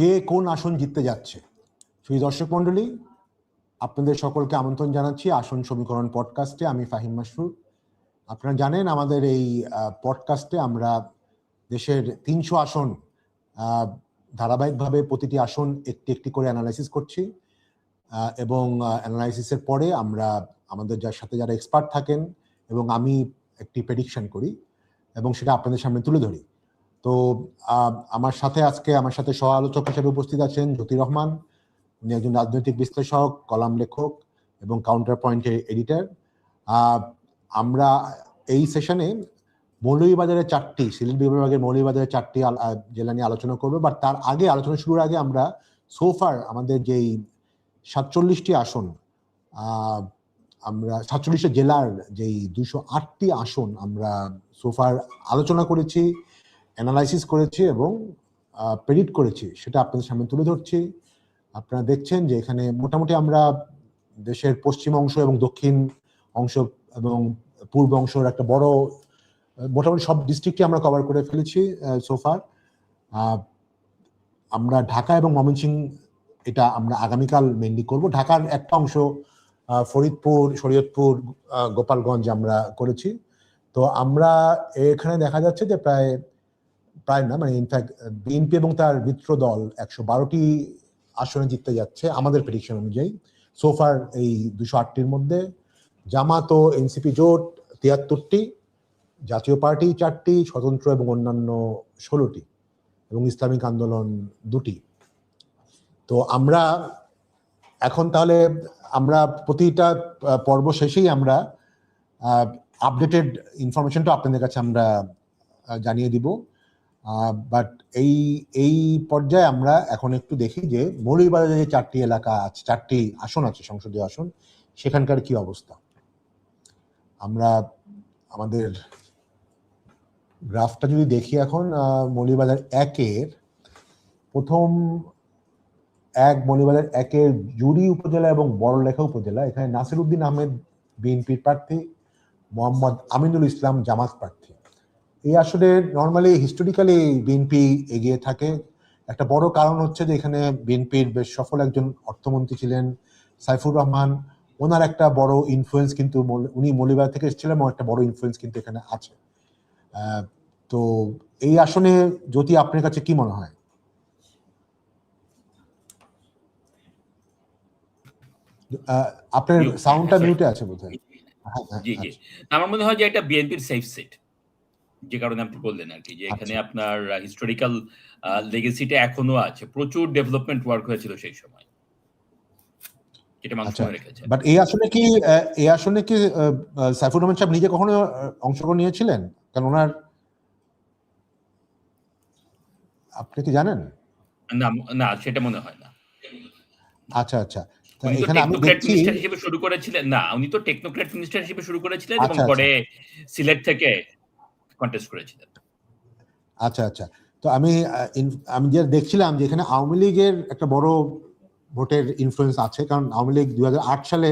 কে কোন আসন জিততে যাচ্ছে? সেই দর্শক মন্ডলী আপনাদের সকলকে আমন্ত্রণ জানাচ্ছি আসন সমীকরণ পডকাস্টে আমি ফাহিম মাসরুর। আপনারা জানেন আমাদের এই পডকাস্টে আমরা দেশের তিনশো আসন ধারাবাহিকভাবে প্রতিটি আসন একটি একটি করে অ্যানালাইসিস করছি। এবং অ্যানালাইসিসের পরে আমরা আমাদের যার সাথে যারা এক্সপার্ট থাকেন এবং আমি একটি প্রেডিকশন করি এবং সেটা আপনাদের সামনে তুলে ধরি। তো আমার সাথে আজকে আমার সাথে সহ আলোচক হিসেবে উপস্থিত আছেন জ্যোতি রহমান। উনি একজন রাজনৈতিক বিশ্লেষক, কলাম লেখক এবং কাউন্টার পয়েন্টের এডিটার আমরা এই সেশনে মৌলভীবাজারের চারটি, সিলেট বিভাগের মৌলভীবাজারের চারটি জেলা নিয়ে আলোচনা করব। বাট তার আগে আলোচনা শুরুর আগে আমরা সোফার আমাদের যেই সাতচল্লিশটি আসন আমরা সাতচল্লিশটা জেলার যেই দুশো আটটি আসন আমরা সোফার আলোচনা করেছি। অ্যানালাইসিস করেছি এবং প্রেডিক্ট করেছি। সেটা আপনাদের সামনে তুলে ধরছি। আপনারা দেখছেন যে এখানে মোটামুটি আমরা দেশের পশ্চিম অংশ এবং দক্ষিণ অংশ এবং পূর্ব অংশের একটা বড়, মোটামুটি সব ডিস্ট্রিক্টই আমরা কভার করে ফেলেছি সোফার আমরা ঢাকা এবং ময়মনসিংহ এটা আমরা আগামীকাল মেনলি করব। ঢাকার একটা অংশ ফরিদপুর, শরীয়তপুর গোপালগঞ্জ আমরা করেছি। তো আমরা এখানে দেখা যাচ্ছে যে প্রায় প্রায় না মানে ইনফ্যাক্ট বিএনপি এবং তার মিত্র দল একশো বারোটি আসনে জিততে যাচ্ছে আমাদের প্রেডিকশন অনুযায়ী। সোফার এই দুশো আটটির মধ্যে জামাত ও এনসিপি জোট তিয়াত্তরটি, জাতীয় পার্টি চারটি, স্বতন্ত্র এবং অন্যান্য ষোলোটি এবং ইসলামিক আন্দোলন দুটি। তো আমরা এখন তাহলে আমরা প্রতিটা পর্ব শেষেই আমরা আপডেটেড ইনফরমেশনটা আপনাদের কাছে আমরা জানিয়ে দিব। বাট এই এই পর্যায়ে আমরা এখন একটু দেখি যে মৌলভীবাজারে যে চারটি এলাকা আছে, চারটি আসন আছে, সংসদীয় আসন, সেখানকার কি অবস্থা? আমরা আমাদের গ্রাফটা যদি দেখি এখন মৌলভীবাজার একের প্রথম এক, মৌলভীবাজার একের জুড়ি উপজেলা এবং বড়লেখা উপজেলা। এখানে নাসির উদ্দিন আহমেদ, বিএনপির প্রার্থী, মোহাম্মদ আমিনুল ইসলাম জামাত প্রার্থী। এই আসলে নর্মালি হিস্টোরিক্যালি বিএনপি এগিয়ে থাকে। একটা বড় কারণ হচ্ছে যে এখানে বিএনপির বেশ সফল একজন অর্থমন্ত্রী ছিলেন সাইফুর রহমান। ওনার একটা বড় ইনফ্লুয়েন্স কিন্তু উনি মৌলিবাজার থেকে এসেছিলেন এবং একটা বড় ইনফ্লুয়েন্স কিন্তু এখানে আছে। তো এই আসনে যদি আপনার কাছে কি মনে হয়? আপনার সাউন্ডটা. মিউটে আছে বোধহয়। হ্যাঁ, হ্যাঁ, জি জি। আচ্ছা। আমার মনে হয় যে এটা বিএনপির সেফ সিট যে কারণে আপনি বললেন আর কি যে এখানে আচ্ছা। আপনার হিস্টোরিক্যাল লেগেসিটা এখনও আছে প্রচুর ডেভেলপমেন্ট ওয়ার্ক হয়েছিল সেই সময়। মানুষ আচ্ছা। বাট এই আসনে কি এই আসনে কি সাইফুর রহমান সাহেব নিজে কখনো অংশগ্রহণ নিয়েছিলেন? কারণ ওনার আপনি কি জানেন? না না সেটা মনে হয় না। আচ্ছা আচ্ছা। এখানে আমি দেখছি হিসেবে শুরু করেছিলেন। না উনি তো টেকনোক্র্যাট মিনিস্টার হিসেবে শুরু করেছিলেন এবং আচ্ছা, পরে সিলেট থেকে কন্টেস্ট করেছিলেন। আচ্ছা আচ্ছা। তো আমি আমি যে দেখছিলাম যে এখানে আওয়ামী লীগের একটা বড় ভোটের ইনফ্লুয়েন্স আছে কারণ আওয়ামী লীগ দুই হাজার আট সালে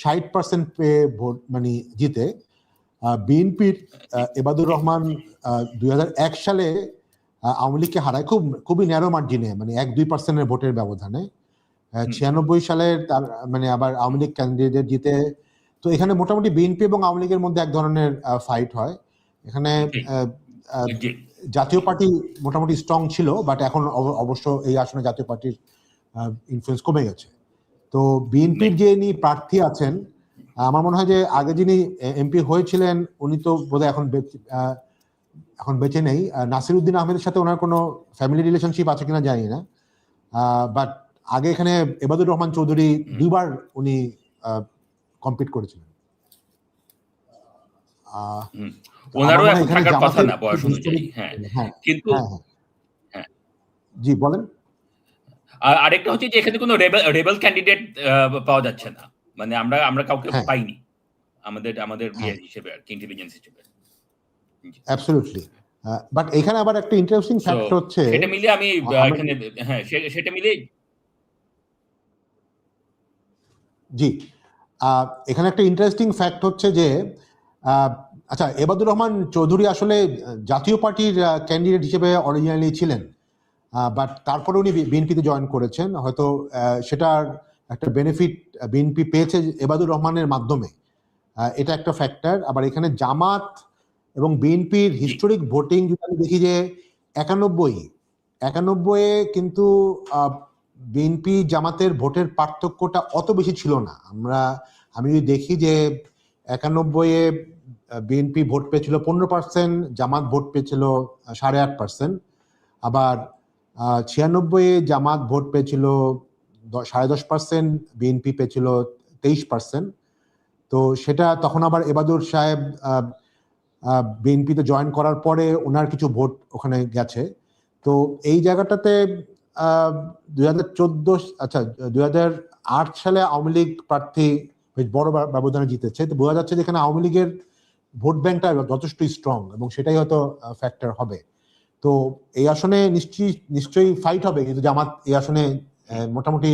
ষাট পার্সেন্ট পেয়ে ভোট মানে জিতে বিএনপির এবাদুর রহমান দুই হাজার এক সালে আওয়ামী লীগকে হারায়। খুব খুবই ন্যারো মার্জিনে মানে এক দুই পার্সেন্টের ভোটের ব্যবধানে। ছিয়ানব্বই সালের তার মানে আবার আওয়ামী লীগ ক্যান্ডিডেট জিতে। তো এখানে মোটামুটি বিএনপি এবং আওয়ামী লীগের মধ্যে এক ধরনের ফাইট হয়। এখানে জাতীয় পার্টি মোটামুটি স্ট্রং ছিল বাট এখন অব- অবশ্য এই আসনে জাতীয় পার্টির ইনফ্লুয়েন্স কমে গেছে। তো বিএনপির যে ইনি প্রার্থী আছেন আমার মনে হয় যে আগে যিনি এমপি হয়েছিলেন উনি তো বোধহয় এখন বেঁচে- এখন বেঁচে নেই। নাসির উদ্দিন আহমেদের সাথে ওনার কোনো ফ্যামিলি রিলেশনশিপ আছে কিনা জানি না। বাট আগে এখানে এবাদুর রহমান চৌধুরী দুবার উনি কম্পিট করেছিলেন। ওনারও এখন থাকার কথা না বয়স অনুযায়ী হ্যাঁ। হ্যাঁ কিন্তু হ্যাঁ হ্যাঁ। জি বলেন। আর আরেকটা হচ্ছে যে এখানে কোনো রেবেল রেবেল ক্যান্ডিডেট পাওয়া যাচ্ছে না। মানে আমরা আমরা কাউকে। পাইনি। আমাদের আমাদের ইয়ে। হিসেবে আর কি ইন্টেলিজেন্স হিসেবে। অ্যাবসলিউটলি বাট এখানে আবার একটা ইন্টারেস্টিং So, ফ্যাক্ট হচ্ছে সেটা মিলে আমি এখানে হ্যাঁ সেটা মিলে জি। এখানে একটা ইন্টারেস্টিং ফ্যাক্ট হচ্ছে যে আচ্ছা এবাদুর রহমান চৌধুরী আসলে জাতীয় পার্টির ক্যান্ডিডেট হিসেবে অরিজিনালি ছিলেন। বাট তারপরে উনি বিএনপিতে জয়েন করেছেন। হয়তো সেটার একটা বেনিফিট বিএনপি পেয়েছে এবাদুর রহমানের মাধ্যমে। এটা একটা ফ্যাক্টর আবার এখানে জামাত এবং বিএনপির হিস্টোরিক ভোটিং যদি আমি দেখি যে একানব্বই, একানব্বইয়ে কিন্তু বিএনপি জামাতের ভোটের পার্থক্যটা অত বেশি ছিল না। আমরা, আমি যদি দেখি যে একানব্বইয়ে বিএনপি ভোট পেয়েছিল পনেরো পার্সেন্ট, জামাত ভোট পেয়েছিল সাড়ে আট পার্সেন্ট। আবার ছিয়ানব্বই জামাত ভোট পেয়েছিল সাড়ে দশ পার্সেন্ট, বিএনপি পেয়েছিল তেইশ পার্সেন্ট। তো সেটা তখন আবার এবাদুর সাহেব বিএনপিতে জয়েন করার পরে ওনার কিছু ভোট ওখানে গেছে। তো এই জায়গাটাতে দুই হাজার চোদ্দ আচ্ছা দুই হাজার আট সালে আওয়ামী লীগ প্রার্থী বেশ বড় ব্যবধানে জিতেছে। তো বোঝা যাচ্ছে যেখানে আওয়ামী লীগের ভোট ব্যাংকটা যথেষ্ট স্ট্রং এবং সেটাই হয়তো ফ্যাক্টর হবে। তো এই আসনে নিশ্চয়ই নিশ্চয়ই ফাইট হবে। কিন্তু জামাত এই আসনে মোটামুটি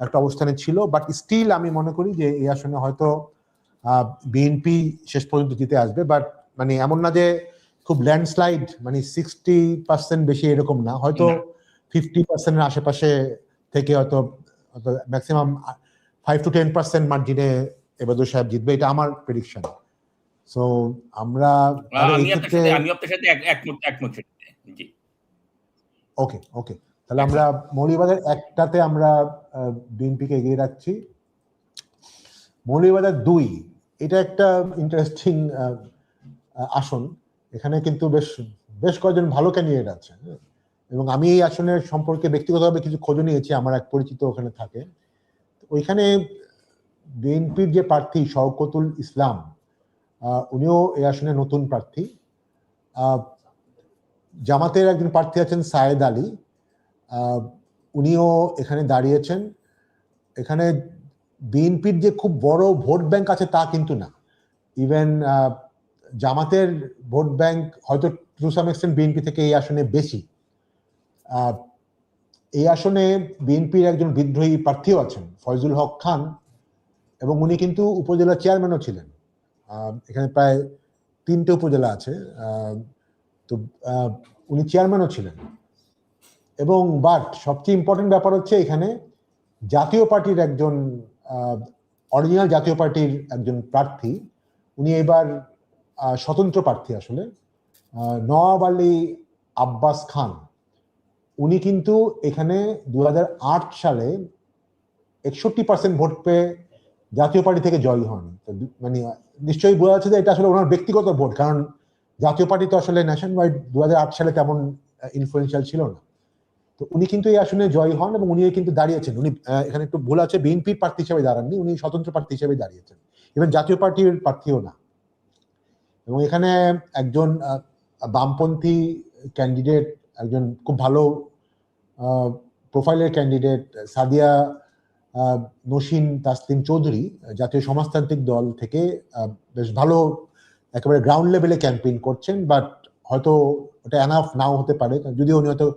একটা অবস্থানে ছিল বাট স্টিল আমি মনে করি যে এই আসনে হয়তো বিএনপি শেষ পর্যন্ত জিতে আসবে। বাট মানে এমন না যে খুব ল্যান্ডস্লাইড মানে সিক্সটি পার্সেন্ট বেশি এরকম না। হয়তো ফিফটি পার্সেন্টের আশেপাশে থেকে হয়তো maximum five to ten percent মার্জিনে Ebadur সাহেব জিতবে এটা আমার প্রেডিকশন সো আমরা ওকে ওকে তাহলে আমরা মৌলিবাজার একটাতে আমরা বিএনপিকে এগিয়ে রাখছি। মৌলিবাজার দুই এটা একটা ইন্টারেস্টিং আসন। এখানে কিন্তু বেশ বেশ কয়েকজন ভালো ক্যান্ডিডেট আছে। এবং আমি এই আসনের সম্পর্কে ব্যক্তিগতভাবে কিছু খোঁজ নিয়েছি আমার এক পরিচিত ওখানে থাকে। ওইখানে বিএনপির যে প্রার্থী শওকতুল ইসলাম উনিও এই আসনে নতুন প্রার্থী। জামাতের একজন প্রার্থী আছেন সায়েদ আলী। উনিও এখানে দাঁড়িয়েছেন। এখানে বিএনপির যে খুব বড় ভোট ব্যাংক আছে তা কিন্তু না। ইভেন জামাতের ভোট ব্যাংক হয়তো টু সাম এক্সটেন্ট বিএনপি থেকে এই আসনে বেশি। এই আসনে বিএনপির একজন বিদ্রোহী প্রার্থীও আছেন, ফয়জুল হক খান, এবং উনি কিন্তু উপজেলা চেয়ারম্যানও ছিলেন। এখানে প্রায় তিনটে উপজেলা আছে। তো উনি চেয়ারম্যানও ছিলেন। এবং বাট, সবচেয়ে ইম্পর্টেন্ট ব্যাপার হচ্ছে এখানে জাতীয় পার্টির একজন অরিজিনাল জাতীয় পার্টির একজন প্রার্থী, উনি এবার স্বতন্ত্র প্রার্থী আসলে নওয়াব আলী আব্বাস খান। উনি কিন্তু এখানে দু হাজার আট সালে একষট্টি পার্সেন্ট ভোট পেয়ে জাতীয় পার্টি থেকে জয়ী হন। মানে নিশ্চয়ই বোঝা যাচ্ছে যে এটা আসলে ওনার ব্যক্তিগত ভোট, কারণ জাতীয় পার্টি তো আসলে ন্যাশন ওয়াইড দু হাজার আট সালে তেমন ইনফ্লুয়েন্সিয়াল ছিল না। তো উনি কিন্তু এই আসনে জয়ী হন এবং উনি কিন্তু দাঁড়িয়েছেন। উনি এখানে একটু ভুল আছে বিএনপির প্রার্থী হিসেবে দাঁড়াননি, উনি স্বতন্ত্র প্রার্থী হিসেবে দাঁড়িয়েছেন। এবং জাতীয় পার্টির প্রার্থীও না। এবং এখানে একজন বামপন্থী ক্যান্ডিডেট একজন খুব ভালো প্রোফাইলের ক্যান্ডিডেট সাদিয়া নসীন তাসলিম চৌধুরী, জাতীয় সমাজতান্ত্রিক দল থেকে বেশ ভালো একেবারে গ্রাউন্ড লেভেলে ক্যাম্পেইন করছেন বাট হয়তো ওটা এনাফ নাও হতে পারে। যদিও উনি হয়তো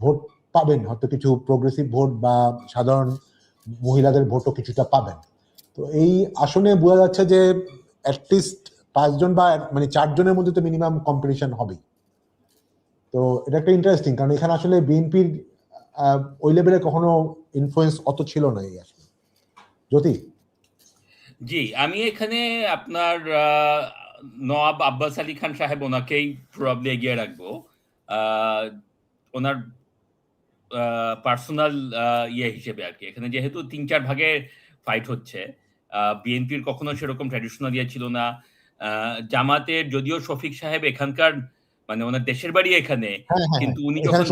ভোট পাবেন, হয়তো কিছু প্রোগ্রেসিভ ভোট বা সাধারণ মহিলাদের ভোটও কিছুটা পাবেন। তো এই আসনে বোঝা যাচ্ছে যে অ্যাটলিস্ট পাঁচজন বা মানে চারজনের মধ্যে তো মিনিমাম কম্পিটিশন হবেই। তো এটা একটা ইন্টারেস্টিং কারণ এখানে আসলে বিএনপির ওই লেভেলে কখনো ইনফ্লুয়েন্স অত ছিল না এই আসলে। জ্যোতি? জি, আমি এখানে আপনার নওয়াব আব্বাস আলী খান সাহেব ওনাকেই প্রবাবলি এগিয়ে রাখব। ওনার পার্সোনাল ইয়ে হিসেবে আর কি। এখানে যেহেতু তিন চার ভাগে ফাইট হচ্ছে বিএনপির কখনো সেরকম ট্র্যাডিশনাল ইয়ে ছিল না। জামাতের, যদিও শফিক সাহেব এখানকার মানে ওনার দেশের বাড়ি এখানে। হ্যাঁ হ্যাঁ কিন্তু উনি যখন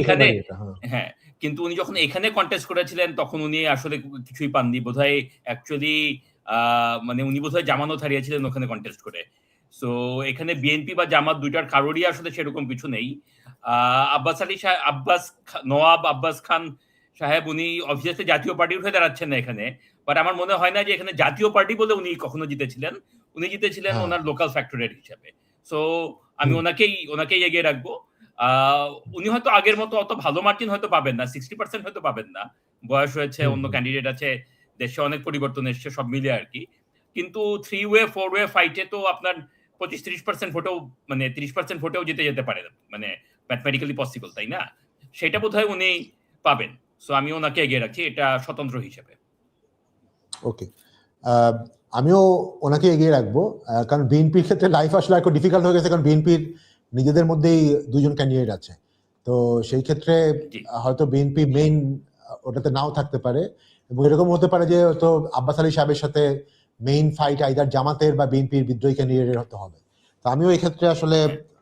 এখানে- হ্যাঁ। হ্যাঁ কিন্তু উনি যখন এখানে কন্টেস্ট করেছিলেন তখন উনি আসলে কিছুই পাননি। বোধহয় অ্যাকচুয়ালি মানে উনি বোধহয় জামানত হারিয়েছিলেন ওখানে কন্টেস্ট করে। সো এখানে বিএনপি বা জামাত দুইটার কারোরই আসলে সেরকম কিছু নেই। আহ, আব্বাস আলী সাহেব আব্বাস নওয়াব আব্বাস খান সাহেব উনি অবভিয়াসলি জাতীয় পার্টির হয়ে দাঁড়াচ্ছেন না এখানে। বাট আমার মনে হয় না যে এখানে জাতীয় পার্টি বলে উনি কখনো জিতেছিলেন। উনি জিতেছিলেন হ্যাঁ। ওনার লোকাল ফ্যাক্টরেট হিসাবে। সো আমি ওনাকেই ওনাকেই এগিয়ে রাখব। উনি হয়তো আগের মতো অত ভালো মার্জিন হয়তো পাবেন না সিক্সটি পার্সেন্ট হয়তো পাবেন না। বয়স হয়েছে অন্য ক্যান্ডিডেট আছে দেশে অনেক পরিবর্তন এসছে সব মিলিয়ে আর কি। কিন্তু থ্রি ওয়ে ফোর ওয়ে ফাইটে তো আপনার পঁচিশ ত্রিশ পার্সেন্ট ভোটেও মানে ত্রিশ পার্সেন্ট ভোটেও জিতে যেতে পারে মানে ম্যাথমেটিক্যালি পসিবল তাই না? সেটা বোধ হয় উনি পাবেন। সো আমি ওনাকে এগিয়ে রাখছি এটা স্বতন্ত্র হিসেবে। ওকে আমিও ওনাকে এগিয়ে রাখব কারণ বিএনপির ক্ষেত্রে লাইফ আসলে একটু ডিফিকাল্ট হয়ে গেছে কারণ বিএনপির নিজেদের মধ্যেই দুজন ক্যান্ডিডেট আছে। তো সেই ক্ষেত্রে হয়তো বিএনপি মেইন ওটাতে নাও থাকতে পারে। এবং এরকম হতে পারে যে হয়তো আব্বাস আলী সাহেবের সাথে মেইন ফাইট আইদার জামাতের বা বিএনপির বিদ্রোহী ক্যান্ডিডেটের হতে হবে। তো আমিও এই ক্ষেত্রে আসলে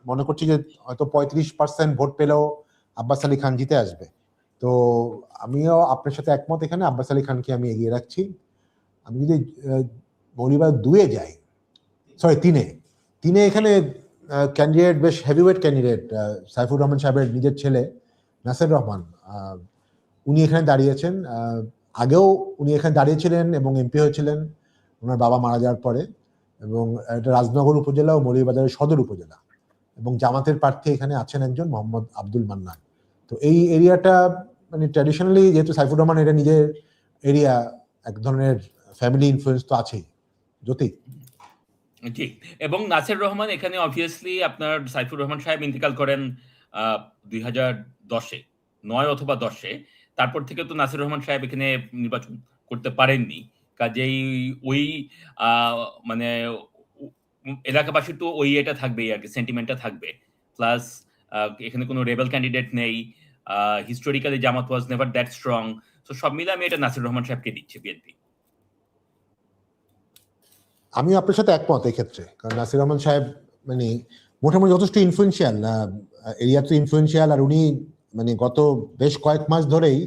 মনে করছি যে হয়তো পঁয়ত্রিশ পার্সেন্ট ভোট পেলেও আব্বাস আলী খান জিতে আসবে। তো আমিও আপনার সাথে একমত এখানে আব্বাস আলী খানকে আমি এগিয়ে রাখছি। আমি যদি মৌলিবার দুয়ে যাই সরি তিনে। তিনে এখানে ক্যান্ডিডেট বেশ হেভিওয়েট ক্যান্ডিডেট সাইফুর রহমান সাহেবের নিজের ছেলে, নাসির রহমান। উনি এখানে দাঁড়িয়েছেন। আগেও উনি এখানে দাঁড়িয়েছিলেন এবং এমপি হয়েছিলেন। ওনার বাবা মারা যাওয়ার পরে এবং এটা রাজনগর উপজেলা ও মৌলভীবাজারের সদর উপজেলা এবং জামাতের প্রার্থী এখানে আছেন একজন, মোহাম্মদ আব্দুল মান্নান। তো এই এরিয়াটা মানে ট্র্যাডিশনালি যেহেতু সাইফুর রহমান এটা নিজের এরিয়া, এক ধরনের ফ্যামিলি ইনফ্লুয়েন্স তো আছেই। জ্যোতি। জি, এবং নাসির রহমান এখানে অবভিয়াসলি আপনার সাইফুর রহমান সাহেব ইন্তেকাল করেন দুই হাজার দশে, নয় অথবা দশে। তারপর থেকে তো নাসির রহমান সাহেব এখানে নির্বাচন করতে পারেননি। কাজেই ওই মানে এলাকাবাসীর তো ওই এটা থাকবেই আর কি সেন্টিমেন্টটা থাকবে। প্লাস এখানে কোনো রেবেল ক্যান্ডিডেট নেই historically Jamaat was never that strong তো সব মিলে আমি এটা নাসির রহমান সাহেবকে দিচ্ছি, বিএনপি। আমি আপনার সাথে একমত ক্ষেত্রে। কারণ নাসির রহমান সাহেব মানে মোটামুটি যথেষ্ট ইনফ্লুয়েন্সিয়াল এরিয়া তো ইনফ্লুয়েন্সিয়াল আর উনি মানে গত বেশ কয়েক মাস ধরেই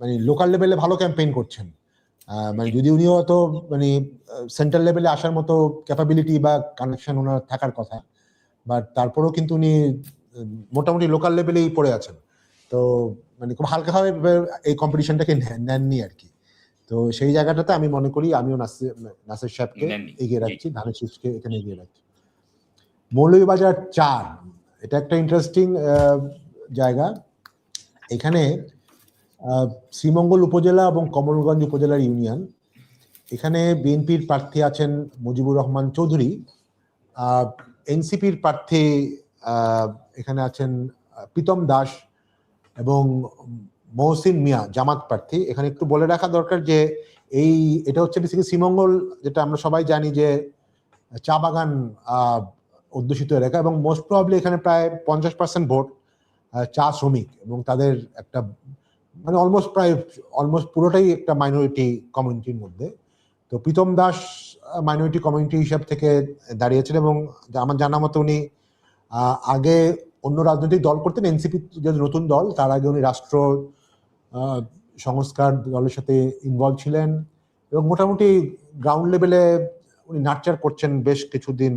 মানে লোকাল লেভেলে ভালো ক্যাম্পেইন করছেন। মানে যদি উনিও তো মানে সেন্ট্রাল লেভেলে আসার মতো ক্যাপাবিলিটি বা কানেকশন ওনার থাকার কথা বাট তারপরেও কিন্তু উনি, মোটামুটি লোকাল লেভেলেই পড়ে আছেন। তো মানে খুব হালকাভাবে এই কম্পিটিশনটাকে নেননি আর কি। তো সেই জায়গাটাতে আমি মনে করি আমিও নাসির সাহেবকে এগিয়ে রাখছি ধানের শীষকে এখানে এগিয়ে রাখছি। মৌলভীবাজার চার এটা একটা ইন্টারেস্টিং জায়গা। এখানে শ্রীমঙ্গল উপজেলা এবং কমলগঞ্জ উপজেলার ইউনিয়ন। এখানে বিএনপির প্রার্থী আছেন মুজিবুর রহমান চৌধুরী। এনসিপির প্রার্থী এখানে আছেন প্রীতম দাস এবং মহসিন মিয়া, জামাত প্রার্থী। এখানে একটু বলে রাখা দরকার যে এই এটা হচ্ছে বেসিক্যালি শ্রীমঙ্গল, যেটা আমরা সবাই জানি যে চা বাগান অধ্যুষিত এলাকা এবং মোস্ট প্রবাবলি এখানে প্রায় পঞ্চাশ পার্সেন্ট ভোট চা শ্রমিক এবং তাদের একটা মানে অলমোস্ট প্রায় অলমোস্ট পুরোটাই একটা মাইনরিটি কমিউনিটির মধ্যে। তো প্রীতম দাস মাইনরিটি কমিউনিটি হিসাব থেকে দাঁড়িয়েছেন এবং আমার জানা মতো উনি আগে অন্য রাজনৈতিক দল করতেন এনসিপি যে নতুন দল, তার আগে উনি রাষ্ট্র সংস্কার দলের সাথে ইনভলভ ছিলেন এবং মোটামুটি গ্রাউন্ড লেভেলে উনি নার্চার করছেন বেশ কিছুদিন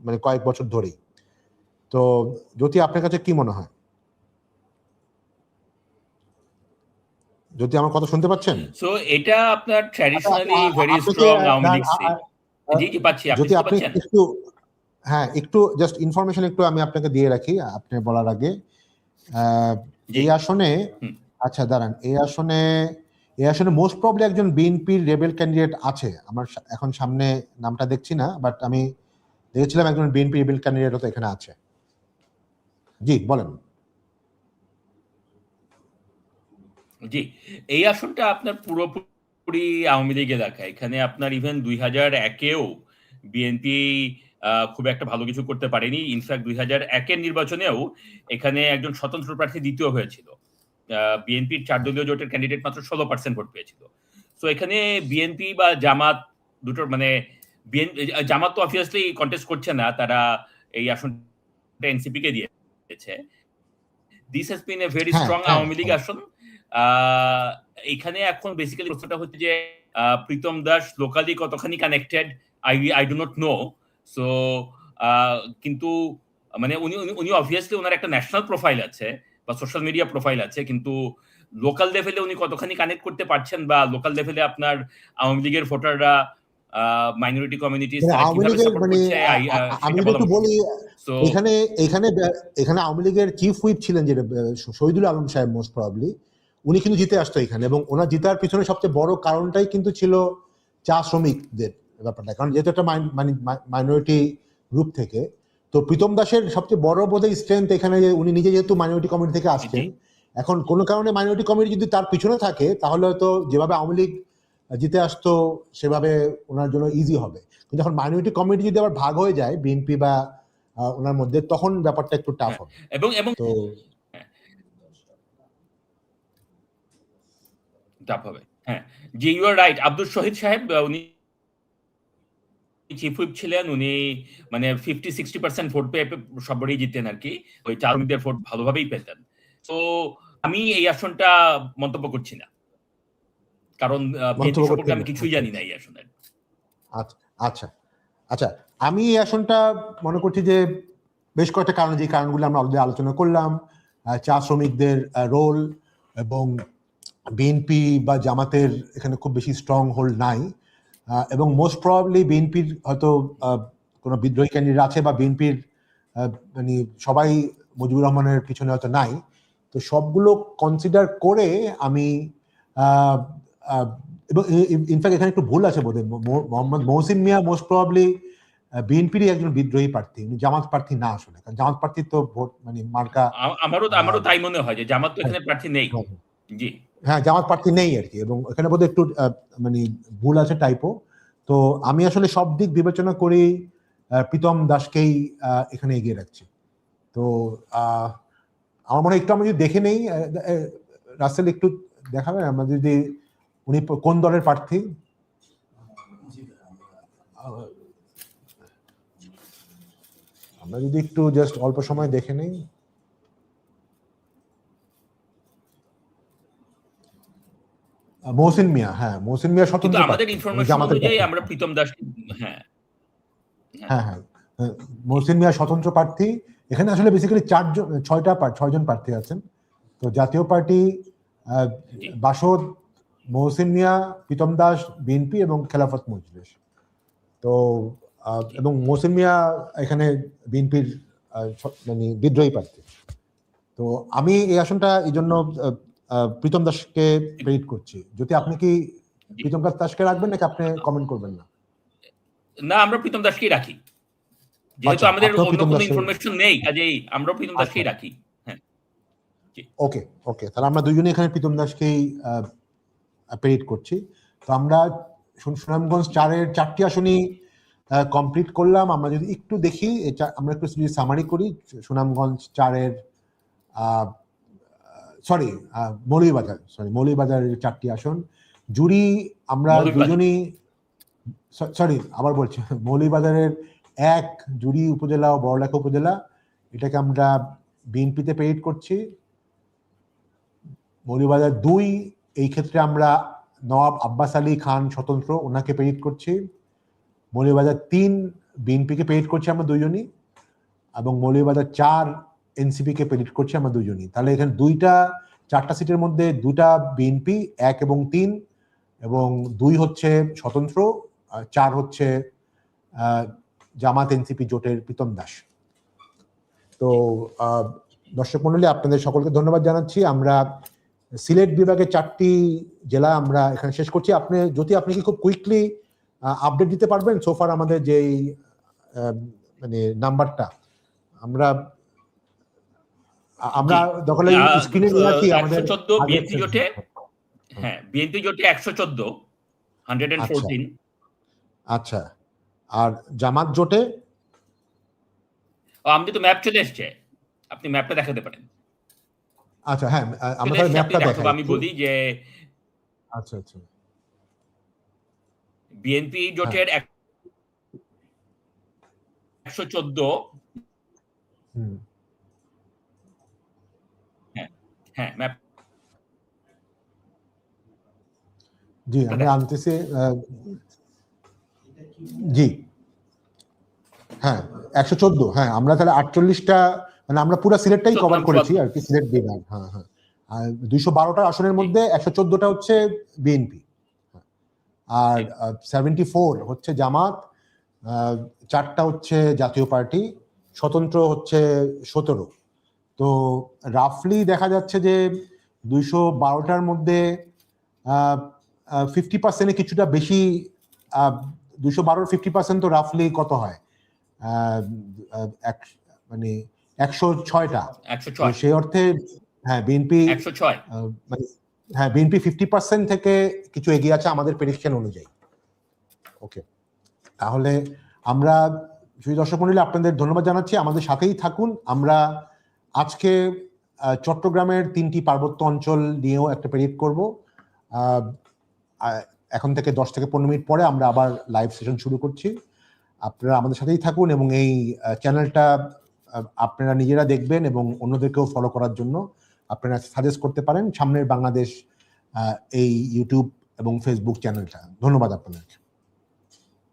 মানে কয়েক বছর ধরেই। তো যদি আপনার কাছে কি মনে হয়? যদি আমার কথা শুনতে পাচ্ছেন? সো এটা আপনার traditionally very strong Awami League জি জি পাচ্ছি আপনি যদি আপনি একটু হ্যাঁ একটু জাস্ট ইনফরমেশন একটু আমি আপনাকে দিয়ে রাখি আপনি বলার আগে। আহ, এই আসনে। আচ্ছা দাঁড়ান। এই আসনে এই আসনে মোস্ট প্রবলি একজন বিএনপির রেবেল ক্যান্ডিডেট আছে। আমার এখন সামনে নামটা দেখছি না বাট আমি দেখেছিলাম একজন বিএনপি রেবেল ক্যান্ডিডেট তো এখানে আছে। জি, বলেন। জি, এই আসনটা আপনার পুরোপুরি আওয়ামী লীগ এলাকা এখানে আপনার ইভেন দুই হাজার একেও বিএনপি খুব একটা ভালো কিছু করতে পারেনি। ইনফ্যাক্ট দুই হাজার একের নির্বাচনেও এখানে একজন স্বতন্ত্র প্রার্থী দ্বিতীয় হয়েছিল। বিএনপির চার দলীয় জোটের ক্যান্ডিডেট মাত্র ষোলো পার্সেন্ট ভোট পেয়েছিল। তো এখানে বিএনপি বা জামাত দুটোর মানে জামাত তো অবভিয়াসলি কন্টেস্ট করছে না তারা এই আসনটা এনসিপি কে দিয়েছে। This has been a very strong Awami League হ্যাঁ। আসন। এখানে এখন বেসিক্যালি প্রশ্নটা হচ্ছে যে প্রীতম দাস লোকালি কতখানি connected I I do not know so কিন্তু মানে উনি উনি- উনি অবভিয়াসলি ওনার একটা ন্যাশনাল প্রোফাইল আছে। বা সোশ্যাল মিডিয়া প্রোফাইল আছে কিন্তু লোকাল লেভেলে উনি কতখানি কানেক্ট করতে পারছেন বা লোকাল লেভেলে আপনার আওয়ামী লীগের ভোটাররা মাইনরিটি মানে মানে আমি একটু বলি এখানে এখানে এখানে আওয়ামী লীগের চিফ হুইপ ছিলেন যেটা শহীদুল আলম সাহেব মোস্ট প্রবাবলি উনি কিন্তু জিতে আসতো এখানে এবং ওনার জিতার পিছনে সবচেয়ে বড় কারণটাই কিন্তু ছিল চা শ্রমিকদের ব্যাপারটা। কারণ যেহেতু একটা মাইনরিটি গ্রুপ থেকে তো প্রীতম দাসের সবচেয়ে বড় বোধহয় স্ট্রেংথ এখানে যে উনি নিজে যেহেতু মাইনরিটি কমিটি থেকে আসছেন এখন কোনো কারণে মাইনরিটি কমিটি যদি তার পিছনে থাকে তাহলে হয়তো যেভাবে আওয়ামী লীগ জিতে আসতো সেভাবে ওনার জন্য ইজি হবে। কিন্তু যখন মাইনরিটি কমিটি যদি আবার ভাগ হয়ে যায় বিএনপি বা ওনার মধ্যে তখন ব্যাপারটা একটু টাফ হবে। এবং এবং তো টাফ হবে। হ্যাঁ জি ইউ আর রাইট আব্দুল শহীদ সাহেব উনি চিফ হুইপ ছিলেন উনি মানে ফিফটি সিক্সটি পার্সেন্ট ভোট পেয়ে সবারই জিতেন আর কি। ওই চারমিদের ভোট ভালোভাবেই পেতেন। তো আমি এই আসনটা মন্তব্য করছি না। কারণ আমি কিছুই জানি না এই আসনের আচ্ছা আচ্ছা আচ্ছা আমি এই আসনটা মনে করছি যে বেশ কয়েকটা কারণ যে কারণগুলো আমরা অলরেডি আলোচনা করলাম চা শ্রমিকদের রোল এবং বিএনপি বা জামাতের এখানে খুব বেশি স্ট্রং হোল্ড নাই। এবং মোস্ট প্রবাবলি বিএনপির হয়তো কোনো বিদ্রোহী ক্যান্ডিডেট আছে বা বিএনপির মানে সবাই মুজিবুর রহমানের পিছনে হয়তো নাই। তো সবগুলো কনসিডার করে আমি এবং ইনফ্যাক্ট এখানে একটু ভুল আছে বোধ মোহাম্মদ মহসিন মিয়া মোস্ট প্রবাবলি বিএনপিরই একজন বিদ্রোহী প্রার্থী। উনি জামাত প্রার্থী না আসলে। কারণ জামাত প্রার্থী তো ভোট মানে মার্কা আমারও আমারও তাই মনে হয় যে জামাত তো এখানে প্রার্থী নেই। জি। হ্যাঁ জামাত প্রার্থী নেই আর কি। এবং এখানে বোধহয় একটু মানে ভুল আছে টাইপো তো আমি আসলে সব দিক বিবেচনা করি প্রীতম দাসকেই এখানে এগিয়ে রাখছি। তো আমার মনে হয় একটু আমরা যদি দেখে নেই রাসেল একটু দেখাবেন আমরা যদি উনি কোন দলের প্রার্থী? আমরা যদি একটু জাস্ট অল্প সময় দেখে নেই। মহসিন মিয়া হ্যাঁ মহসিন মিয়া স্বতন্ত্র আমাদের ইনফরমেশন অনুযায়ী আমরা প্রীতম দাস হ্যাঁ। হ্যাঁ হ্যাঁ হ্যাঁ, মহসিন মিয়া স্বতন্ত্র প্রার্থী এখানে আসলে বেসিক্যালি চারজন ছয়টা ছয়জন প্রার্থী আছেন। তো জাতীয় পার্টি বাসদ মহসিন মিয়া প্রীতম দাস বিএনপি এবং খেলাফত মজলিস। তো এবং মহসিন মিয়া এখানে বিএনপির মানে বিদ্রোহী প্রার্থী। তো আমি এই আসনটা এই জন্য প্রীতম দাসকে প্রেরিত করছি। যদি আপনি কি প্রীতম দাসকে রাখবেন নাকি আপনি কমেন্ট করবেন না? না আমরা প্রীতম দাসকেই রাখি। যেহেতু আচ্ছা, আমাদের অন্য কোনো ইনফরমেশন নেই কাজেই আমরা প্রীতম দাসকেই আচ্ছা। রাখি। হ্যাঁ। ওকে ওকে তাহলে আমরা দুজনে এখানে প্রীতম দাসকেই পেরিট করছি। তো আমরা সুন- সুনামগঞ্জ চারের চারটি আসনই কমপ্লিট করলাম। আমরা যদি একটু দেখি আমরা একটু যদি সামারি করি সুনামগঞ্জ চারের সরি মৌলভীবাজার সরি মৌলভীবাজারের চারটি আসন জুরি আমরা। দুজনই সরি আবার বলছি মৌলভীবাজারের এক জুরি উপজেলা ও বড়লেখা উপজেলা এটাকে আমরা বিএনপিতে পেরিট করছি। মৌলভীবাজার দুই এই ক্ষেত্রে আমরা নওয়াব আব্বাস আলী খান স্বতন্ত্র ওনাকে পেরিট করছি। মৌলভীবাজার তিন বিএনপিকে পেরিট করছি আমরা দুইজনই এবং মৌলভীবাজার চার এনসিপি কে পেরিট করছি আমরা দুজনই। তাহলে এখানে দুইটা, চারটা সিটের মধ্যে দুটা বিএনপি এক এবং তিন, এবং দুই হচ্ছে স্বতন্ত্র চার হচ্ছে জামাত এনসিপি জোটের প্রীতম দাস। তো দর্শক মন্ডলী, আপনাদের সকলকে ধন্যবাদ জানাচ্ছি। আমরা সিলেট বিভাগের চারটি জেলা আমরা এখানে শেষ করছি। আপনি যদি আপনি কি খুব কুইকলি আপডেট দিতে পারবেন? সোফার আমাদের যেই মানে নাম্বারটা আমরা আমরা দখলে স্ক্রিনে রাখি আমাদের 114 আগের BNP জোটে? হ্যাঁ বিএনপি জোটে একশো চোদ্দ হান্ড্রেড এন্ড ফোরটিন। আচ্ছা আর জামাত জোটে? আমাদের তো ম্যাপ চলে এসছে। আপনি ম্যাপটা দেখাতে পারেন। আচ্ছা হ্যাঁ আমরা ম্যাপটা দেখাবো। আমি বলি যে আচ্ছা আচ্ছা। বিএনপি জোটের একশো চোদ্দ। হ্যাঁ ম্যাপ জি আমি আনতেছি জি। হ্যাঁ একশো চোদ্দ হ্যাঁ আমরা তাহলে আটচল্লিশটা মানে আমরা পুরো সিলেটটাই কভার করেছি আর কি সিলেট বিভাগ হ্যাঁ হ্যাঁ। আর দুইশো বারোটা আসনের মধ্যে একশো চোদ্দটা হচ্ছে বিএনপি আর সেভেন্টি ফোর হচ্ছে জামাত চারটা হচ্ছে জাতীয় পার্টি স্বতন্ত্র হচ্ছে সতেরো। তো রাফলি দেখা যাচ্ছে যে দুইশো বারোটার মধ্যে ফিফটি পার্সেন্টে কিছুটা বেশি দুশো বারোর ফিফটি পার্সেন্ট তো রাফলি কত হয়? মানে একশো ছয়টা। সেই অর্থে হ্যাঁ বিএনপি মানে হ্যাঁ বিএনপি ফিফটি পার্সেন্ট থেকে কিছু এগিয়ে আছে আমাদের প্রেডিকশন অনুযায়ী। ওকে তাহলে আমরা সুই দর্শক মন্ডলী আপনাদের ধন্যবাদ জানাচ্ছি। আমাদের সাথেই থাকুন। আমরা আজকে চট্টগ্রামের তিনটি পার্বত্য অঞ্চল নিয়েও একটা প্রেডিক্ট করব। এখন থেকে দশ থেকে পনেরো মিনিট পরে আমরা আবার লাইভ সেশন শুরু করছি। আপনারা আমাদের সাথেই থাকুন এবং এই চ্যানেলটা আপনারা নিজেরা দেখবেন এবং অন্যদেরকেও ফলো করার জন্য আপনারা সাজেস্ট করতে পারেন। সামনের বাংলাদেশ এই ইউটিউব এবং ফেসবুক চ্যানেলটা ধন্যবাদ আপনাদেরকে